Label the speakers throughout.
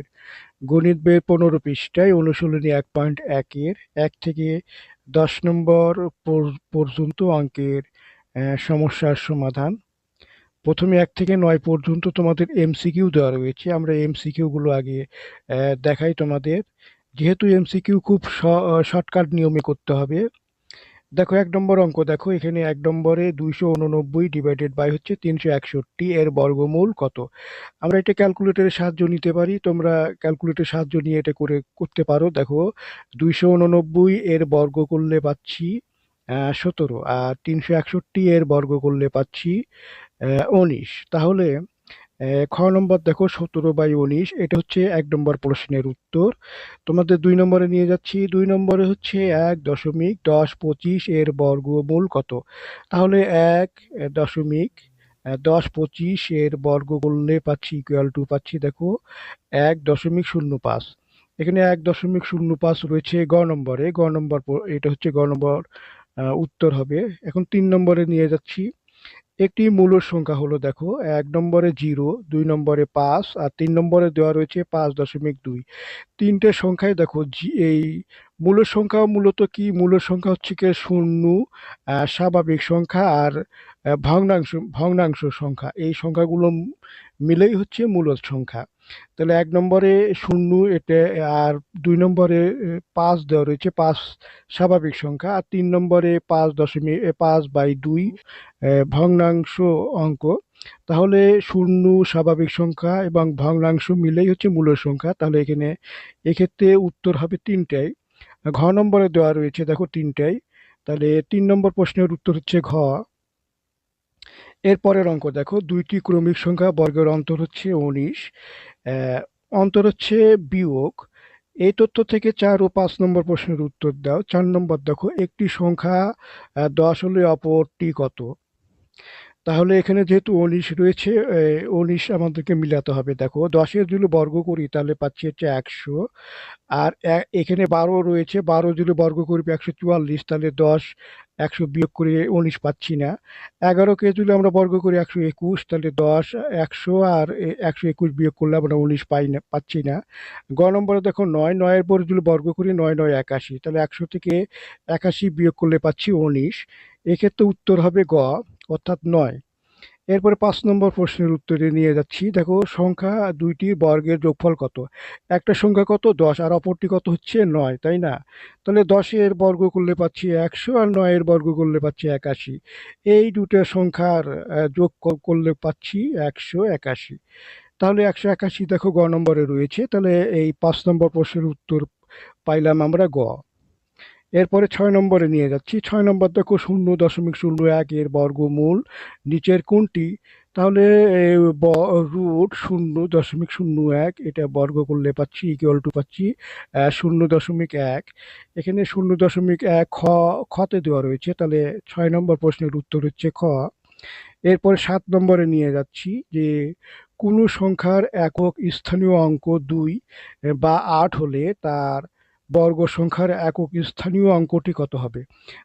Speaker 1: অঙ্কের গণিত বইয়ের পনেরো পৃষ্ঠায় অনুশীলনী এক পয়েন্ট একের, এক থেকে দশ নম্বর পর- পর্যন্ত অঙ্কের সমস্যার সমাধান। প্রথমে এক থেকে নয় পর্যন্ত তোমাদের এমসিকিউ দেওয়া রয়েছে। আমরা এমসিকিউ গুলো আগে দেখাই তোমাদের। যেহেতু এমসিকিউ খুব শর্টকাট নিয়মে করতে হবে দেখো, এক নম্বর অঙ্ক, দেখো, এখানে এক নম্বরে দুইশো উননব্বই ডিভাইডেড বাই হচ্ছে তিনশো একষট্টি, এর বর্গমূল কত? আমরা এটা ক্যালকুলেটরের সাহায্য নিতে পারি, তোমরা ক্যালকুলেটরের সাহায্য নিয়ে এটা করে করতে পারো। দেখো, দুইশো উননব্বই এর বর্গ করলে পাচ্ছি সতেরো, আর তিনশো একষট্টি এর বর্গ করলে পাচ্ছি উনিশ। তাহলে খ নম্বর দেখো সতেরো বাই উনিশ, এটা হচ্ছে এক নম্বর প্রশ্নের উত্তর। তোমাদের দুই নম্বরে নিয়ে যাচ্ছি। দুই নম্বরে হচ্ছে এক দশমিক দশ পঁচিশ এর বর্গমূল কত? তাহলে এক দশমিক দশ পঁচিশ এর বর্গ করলে পাচ্ছি ইকুয়াল টু পাচ্ছি দেখো এক দশমিক শূন্য পাঁচ। এখানে এক দশমিক শূন্য পাঁচ রয়েছে গ নম্বরে। গ নম্বর এটা হচ্ছে গ নম্বর উত্তর হবে। এখন তিন নম্বরে নিয়ে যাচ্ছি। একটি মূল সংখ্যা হলো দেখো, এক নম্বরে জিরো, দুই নম্বরে পাঁচ, আর তিন নম্বরে দেওয়া রয়েছে পাঁচ দশমিক দুই। তিনটে সংখ্যায় দেখো এই মূল সংখ্যা মূলত কি? মূল সংখ্যা হচ্ছে কি শূন্য স্বাভাবিক সংখ্যা আর ভগ্নাংশ ভগ্নাংশ সংখ্যা। এই সংখ্যাগুলো মিলেই হচ্ছে মূল সংখ্যা। তাহলে এক নম্বরে শূন্য এটা, আর দুই নম্বরে পাঁচ দেওয়া রয়েছে, পাঁচ স্বাভাবিক সংখ্যা, আর তিন নম্বরে পাঁচ দশমিক পাঁচ বাই দুই ভগ্নাংশ অঙ্ক। তাহলে শূন্য স্বাভাবিক সংখ্যা এবং ভগ্নাংশ মিলেই হচ্ছে মূল সংখ্যা, তাহলে এখানে, এক্ষেত্রে উত্তর হবে তিনটাই। ঘ নম্বরে দেওয়া রয়েছে, দেখো তিনটাই, তাহলে তিন নম্বর প্রশ্নের উত্তর হচ্ছে ঘ। এরপরের অঙ্ক দেখো, দুইটি ক্রমিক সংখ্যা বর্গের অন্তর হচ্ছে উনিশ অন্তর হচ্ছে বিয়োগ। এই তথ্য থেকে চার ও পাঁচ নম্বর প্রশ্নের উত্তর দাও। চার নম্বর দেখো, একটি সংখ্যা দশ হলে অপরটি কত? তাহলে এখানে যেহেতু উনিশ রয়েছে উনিশ আমাদেরকে মিলাতে হবে। দেখো, দশের যদি বর্গ করি, তাহলে পাচ্ছি হচ্ছে একশো। আর এখানে বারো রয়েছে, বারো যদি বর্গ করি, একশো চুয়াল্লিশ, তাহলে দশ একশো বিয়োগ করে উনিশ পাচ্ছি না। এগারোকে যদি আমরা বর্গ করি একশো একুশ, তাহলে দশ, একশো আর একশো একুশ বিয়োগ করলে আমরা উনিশ পাই না, পাচ্ছি না। গ নম্বরে দেখো নয়, নয়ের পরে যদি বর্গ করি নয় নয়, একাশি, তাহলে একশো থেকে একাশি বিয়োগ করলে পাচ্ছি উনিশ। এক্ষেত্রে উত্তর হবে গ, অর্থাৎ নয়। এরপরে পাঁচ নম্বর প্রশ্নের উত্তরে নিয়ে যাচ্ছি। দেখো, সংখ্যা দুইটি বর্গের যোগফল কত? একটা সংখ্যা কত? দশ। আর অপরটি কত হচ্ছে? নয়, তাই না? তাহলে দশের বর্গ করলে পাচ্ছি একশো আর নয়ের বর্গ করলে পাচ্ছি একাশি। এই দুটো সংখ্যার যোগ করলে পাচ্ছি একশো একাশি। তাহলে একশো একাশি দেখো গ নম্বরে রয়েছে। তাহলে এই পাঁচ নম্বর প্রশ্নের উত্তর পাইলাম আমরা গ। এরপরে ছয় নম্বরে নিয়ে যাচ্ছি। ছয় নম্বর দেখো, শূন্য দশমিক শূন্য এক এর বর্গমূল। নিচের কোনটি? তাহলে রুট শূন্য দশমিক শূন্য এক, এটা বর্গ করলে পাচ্ছি ইকুয়াল টু পাচ্ছি শূন্য দশমিক এক। এখানে শূন্য দশমিক এক খ, খতে দেওয়া রয়েছে। তাহলে ছয় নম্বর প্রশ্নের উত্তর হচ্ছে খ। এরপরে সাত নম্বরে নিয়ে যাচ্ছি যে, কোনো সংখ্যার একক স্থানীয় অঙ্ক দুই বা আট হলে তার বর্গ সংখ্যার একক স্থানীয় অঙ্কটি কত হবে?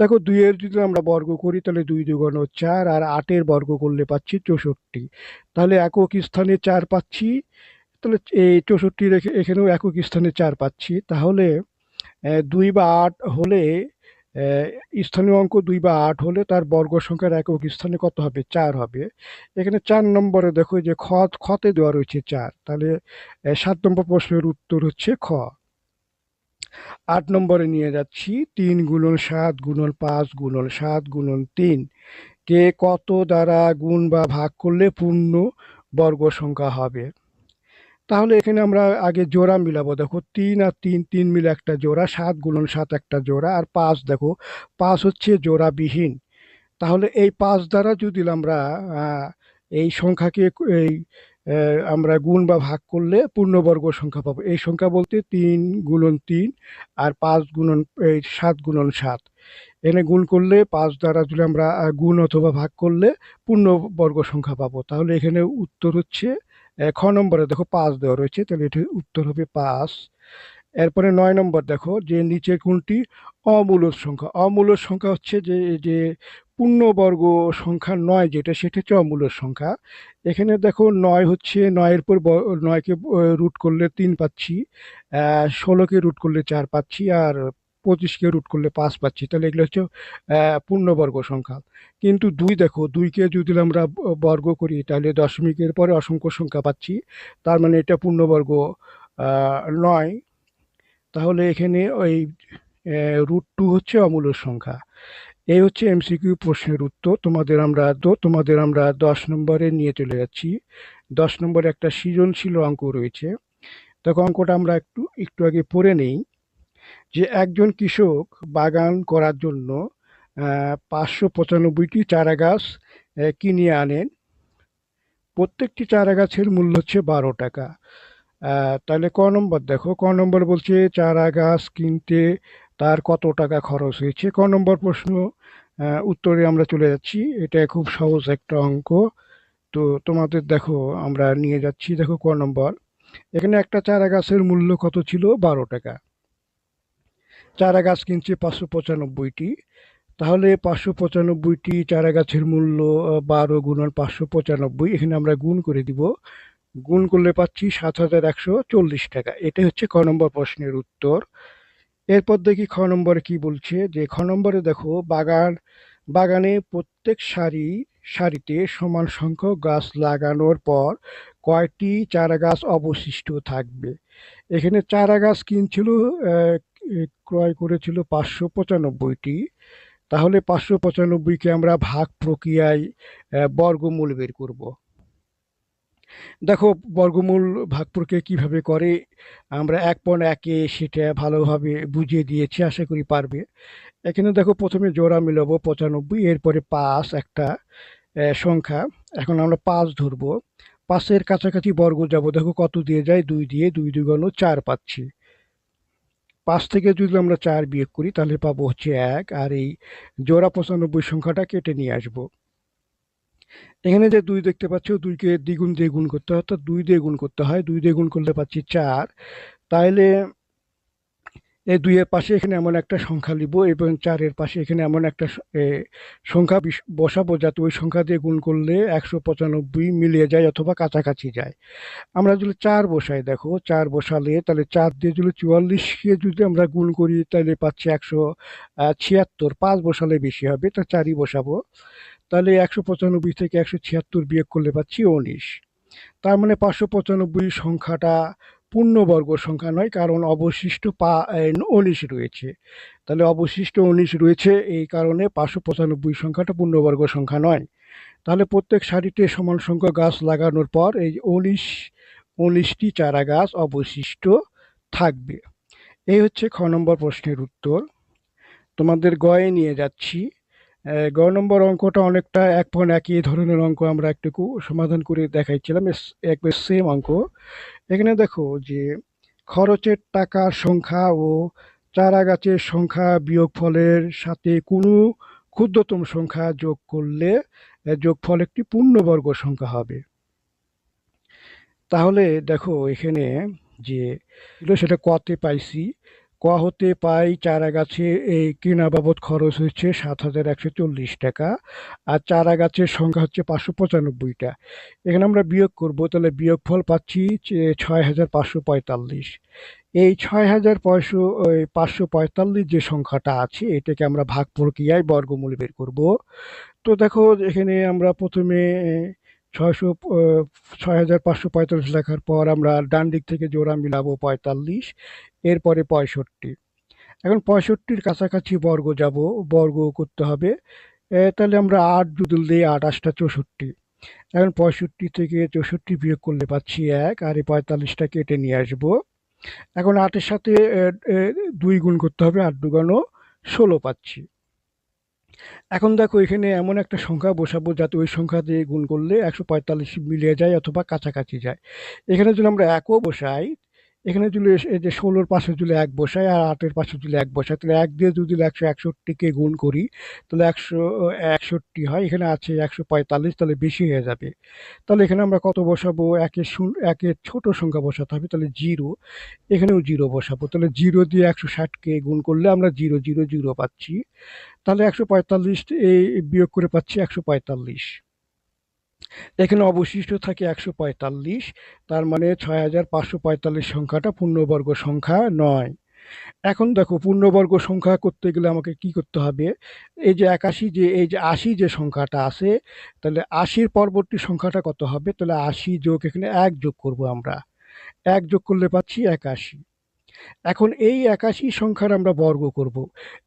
Speaker 1: দেখো দুইয়ের যদি আমরা বর্গ করি, তাহলে দুই দুগুণ চার আর আটের বর্গ করলে পাচ্ছি চৌষট্টি। তাহলে একক স্থানে চার পাচ্ছি, তাহলে এই চৌষট্টি রেখে এখানেও একক স্থানে চার পাচ্ছি। তাহলে দুই বা আট হলে স্থানীয় অঙ্ক দুই বা আট হলে তার বর্গ সংখ্যার একক স্থানে কত হবে? চার হবে। এখানে চার নম্বরে দেখো যে খ, খতে দেওয়া রয়েছে চার। তাহলে সাত নম্বর প্রশ্নের উত্তর হচ্ছে খ। আট নম্বরে নিয়ে যাচ্ছি, তিন গুণন সাত গুণন পাঁচ গুণন সাত গুণন তিন। কে কত দ্বারা গুণ বা ভাগ করলে পূর্ণ বর্গ সংখ্যা হবে? তাহলে এখানে আমরা আগে জোড়া মিলাবো। দেখো, তিন আর তিন তিন মিলে একটা জোড়া, সাত গুণন সাত একটা জোড়া, আর পাঁচ দেখো, পাঁচ হচ্ছে জোড়াবিহীন। তাহলে এই পাঁচ দ্বারা যদি আমরা এই সংখ্যাকে, এই আমরা গুণ বা ভাগ করলে পূর্ণবর্গ সংখ্যা পাবো। এই সংখ্যা বলতে তিন গুণন তিন আর পাঁচ গুণন এই সাত গুণন সাত। এনে গুণ করলে পাঁচ দ্বারা যদি আমরা গুণ অথবা ভাগ করলে পূর্ণবর্গ সংখ্যা পাবো। তাহলে এখানে উত্তর হচ্ছে খ নম্বরে দেখো পাঁচ দেওয়া রয়েছে, তাহলে এটি উত্তর হবে পাঁচ। এরপরে নয় নম্বর দেখো, যে নিচে কোনটি? অমূলদ সংখ্যা। অমূলদ সংখ্যা হচ্ছে যে যে পূর্ণবর্গ সংখ্যা নয়, যেটা সেটা হচ্ছে অমূল্য সংখ্যা। এখানে দেখো নয় হচ্ছে, নয়ের পর নয়কে রুট করলে তিন পাচ্ছি ষোলোকে রুট করলে চার পাচ্ছি, আর পঁচিশকে রুট করলে পাঁচ পাচ্ছি। তাহলে এগুলো হচ্ছে পূর্ণবর্গ সংখ্যা। কিন্তু দুই দেখো, দুইকে যদি আমরা বর্গ করি, তাহলে দশমিকের পরে অসংখ্য সংখ্যা পাচ্ছি। তার মানে এটা পূর্ণবর্গ নয়। তাহলে এখানে ওই রুট টু হচ্ছে অমূল্য সংখ্যা। এই হচ্ছে এমসিকিউ প্রশ্নের উত্তর। তোমাদের আমরা তোমাদের আমরা দশ নম্বরে নিয়ে চলে যাচ্ছি। দশ নম্বরে একটা সৃজনশীল অঙ্ক রয়েছে। দেখো, অঙ্কটা আমরা একটু একটু আগে পড়ে নেই যে একজন কৃষক বাগান করার জন্য পাঁচশো পঁচানব্বইটি চারা গাছ কিনে আনেন। প্রত্যেকটি চারা গাছের মূল্য হচ্ছে বারো টাকা। তাহলে ক নম্বর দেখো, ক নম্বর বলছে চারা গাছ কিনতে তার কত টাকা খরচ হয়েছে? ক নম্বর প্রশ্ন উত্তরে আমরা চলে যাচ্ছি। এটা খুব সহজ একটা অঙ্ক। তো তোমাদের দেখো, আমরা নিয়ে যাচ্ছি। দেখো, ক নম্বর। এখানে একটা চারা গাছের মূল্য কত ছিল? বারো টাকা। চারা গাছ কিনছে পাঁচশো পঁচানব্বইটি। তাহলে পাঁচশো পঁচানব্বইটি চারা গাছের মূল্য বারো গুণন পাঁচশো পঁচানব্বই, এখানে আমরা গুণ করে দিব। গুণ করলে পাচ্ছি সাত হাজার একশো চল্লিশ টাকা। এটাই হচ্ছে ক নম্বর প্রশ্নের উত্তর। এরপর দেখি খ নম্বরে কি বলছে? যে খ নম্বরে দেখো, বাগান, বাগানে প্রত্যেক সারি, সারিতে সমান সংখ্যক গাছ লাগানোর পর কয়টি চারা গাছ অবশিষ্ট থাকবে? এখানে চারা গাছ কিনছিল ক্রয় করেছিল পাঁচশো পঁচানব্বইটি। তাহলে পাঁচশো পঁচানব্বইকে আমরা ভাগ প্রক্রিয়ায় বর্গমূল বের করব। দেখো, বর্গমূল ভাগ প্রক্রিয়া কীভাবে করে, আমরা এক পণ একে সেটা ভালোভাবে বুঝিয়ে দিয়েছি, আশা করি পারবে। এখানে দেখো, প্রথমে জোড়া মিলাবো পঁচানব্বই, এরপরে পাঁচ একটা সংখ্যা। এখন আমরা পাঁচ ধরবো। পাঁচের কাছাকাছি বর্গ যাব। দেখো কত দিয়ে যায়? দুই দিয়ে দুই দুই গণ চার পাচ্ছি। পাঁচ থেকে যদি আমরা চার বিয়োগ করি, তাহলে পাবো হচ্ছে এক, আর এই জোড়া পঁচানব্বই সংখ্যাটা কেটে নিয়ে আসব। এখানে যে দুই দেখতে পাচ্ছ দুইকে দ্বিগুণ দিয়ে গুণ করতে হয়, অর্থাৎ দুই দিয়ে গুণ করতে হয়। দুই দিয়ে গুণ করলে পাচ্ছি চার। তাহলে এই দুইয়ের পাশে এখানে এমন একটা সংখ্যা লিখব এবং চারের পাশে এখানে এমন একটা সংখ্যা বিস- বসাবো যাতে ওই সংখ্যা দিয়ে গুণ করলে একশো পঁচানব্বই মিলিয়ে যায় অথবা কাছাকাছি যায়। আমরা যদি চার বসাই, দেখো, চার বসালে তাহলে চার দিয়ে যদি চুয়াল্লিশকে যদি আমরা গুণ করি তাহলে পাচ্ছি একশো ছিয়াত্তর। পাঁচ বসালে বেশি হবে, তা চারই বসাবো। তাহলে একশো পঁচানব্বই থেকে একশো ছিয়াত্তর বিয়োগ করলে পাচ্ছি উনিশ। তার মানে পাঁচশো পঁচানব্বই সংখ্যাটা পূর্ণবর্গ সংখ্যা নয়, কারণ অবশিষ্ট পা উনিশ রয়েছে। তাহলে অবশিষ্ট উনিশ রয়েছে, এই কারণে পাঁচশো পঁচানব্বই সংখ্যাটা পূর্ণবর্গ সংখ্যা নয়। তাহলে প্রত্যেক সারিতে সমান সংখ্যক গাছ লাগানোর পর এই উনিশ, উনিশটি চারা গাছ অবশিষ্ট থাকবে। এই হচ্ছে খ নম্বর প্রশ্নের উত্তর। তোমাদের গয়ে নিয়ে যাচ্ছি। গ নম্বর অঙ্কটা অনেকটা এক পয়েন্ট একই ধরনের অঙ্ক আমরা একটু সমাধান করে দেখাইছিলাম। একবার সেম অঙ্ক। এখানে দেখো যে খরচের টাকার সংখ্যা ও চারা গাছের সংখ্যা বিয়োগফলের সাথে কোনো ক্ষুদ্রতম সংখ্যা যোগ করলে যোগফল একটি পূর্ণবর্গ সংখ্যা হবে। তাহলে দেখো এখানে যে সেটা কতে পাইছি। ক হতে পাই চারা গাছে এই কেনা বাবদ খরচ হচ্ছে সাত হাজার একশো চল্লিশ টাকা, আর চারা গাছের সংখ্যা হচ্ছে পাঁচশো পঁচানব্বইটা। এখানে আমরা বিয়োগ করব, তাহলে বিয়োগফল পাচ্ছি যে ছয় হাজার পাঁচশো পঁয়তাল্লিশ। এই ছয় হাজার পাঁচশো পাঁচশো পঁয়তাল্লিশ যে সংখ্যাটা আছে, এটাকে আমরা ভাগ প্রক্রিয়ায় বর্গমূল বের করব। তো দেখো, এখানে আমরা প্রথমে ছয়শো ছয় হাজার পাঁচশো পঁয়তাল্লিশ লেখার পর আমরা ডান দিক থেকে জোড়া মিলাবো পঁয়তাল্লিশ, এরপরে পঁয়ষট্টি। এখন পঁয়ষট্টির কাছাকাছি বর্গ যাব, বর্গ করতে হবে। তাহলে আমরা আট যদি দিই আট, আটটা চৌষট্টি। এখন পঁয়ষট্টি থেকে চৌষট্টি বিয়োগ করলে পাচ্ছি এক, আর এই পঁয়তাল্লিশটা কেটে নিয়ে আসব। এখন আটের সাথে দুই গুণ করতে হবে, আট দুগানো ষোলো পাচ্ছি। এখন দেখো, এখানে এমন একটা সংখ্যা বসাবো যাতে ওই সংখ্যা দিয়ে গুণ করলে একশো পঁয়তাল্লিশ মিলিয়ে যায় অথবা কাছাকাছি যায়। এখানে যদি আমরা একও বসাই এখানে যদি এই যে ষোলোর পাশে যদি এক বসায় আর আটের পাশে যদি এক বসায় তাহলে এক দিয়ে যদি একশো একষট্টিকে গুণ করি, তাহলে একশো, একষট্টি হয়, এখানে আছে একশো পঁয়তাল্লিশ, তাহলে বেশি হয়ে যাবে। তাহলে এখানে আমরা কত বসাবো? একে একের ছোট সংখ্যা বসাতে হবে, তাহলে জিরো, এখানেও জিরো বসাবো, তাহলে জিরো দিয়ে একশো ষাটকে গুণ করলে আমরা জিরো জিরো জিরো পাচ্ছি। তাহলে একশো পঁয়তাল্লিশ এই বিয়োগ করে পাচ্ছি একশো পঁয়তাল্লিশ। এখানে অবশিষ্ট থাকে একশো পঁয়তাল্লিশ, তার মানে ছয় হাজার পাঁচশো পঁয়তাল্লিশ সংখ্যাটা পূর্ণবর্গ সংখ্যা নয়। এখন দেখো, পূর্ণবর্গ সংখ্যা করতে গেলে আমাকে কি করতে হবে? এই যে একাশি, যে, এই যে আশি যে সংখ্যাটা আছে, তাহলে আশির পরবর্তী সংখ্যাটা কত হবে? তাহলে আশি যোগ এখানে এক যোগ করব আমরা। এক যোগ করলে পাচ্ছি একাশি। এখন এই একাশি সংখ্যার আমরা বর্গ করব।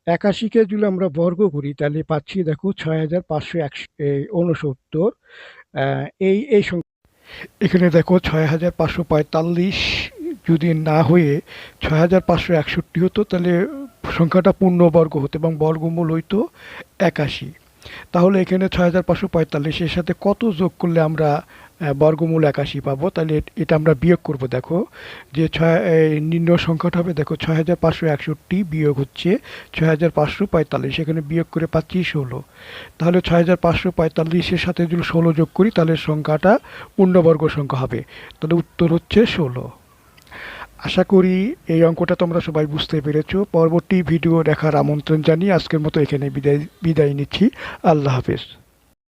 Speaker 1: একাশিকে যদি আমরা বর্গ করি, তাহলে পাচ্ছি দেখো ছয় হাজার পাঁচশো একশো উনসত্তর এই এই এখানে দেখো ছয় হাজার পাঁচশো পঁয়তাল্লিশ যদি না হয়ে ছয় হাজার পাঁচশো একষট্টি হতো, তাহলে সংখ্যাটা পূর্ণবর্গ হতো এবং বর্গমূল হইতো একাশি। তাহলে এখানে ছয় হাজার পাঁচশো পঁয়তাল্লিশ এর সাথে কত যোগ করলে আমরা বর্গমূল একাশি পাবো। তাহলে এটা আমরা বিয়োগ করব, দেখো। যে ছয় নিম্ন সংখ্যাটা হবে, দেখো ছয় হাজার পাঁচশো একষট্টি বিয়োগ হচ্ছে ছয় হাজার পাঁচশো পঁয়তাল্লিশ। এখানে বিয়োগ করে পাচ্ছি ষোলো। তাহলে ছয় হাজার পাঁচশো পঁয়তাল্লিশের সাথে যদি ষোলো যোগ করি, তাহলে সংখ্যাটা পূর্ণবর্গ সংখ্যা হবে। তাহলে উত্তর হচ্ছে ষোলো। আশা করি এই অঙ্কটা তোমরা সবাই বুঝতে পেরেছ। পরবর্তী ভিডিও দেখার আমন্ত্রণ জানিয়ে আজকের মতো এখানে বিদায় বিদায় নিচ্ছি। আল্লাহ হাফেজ।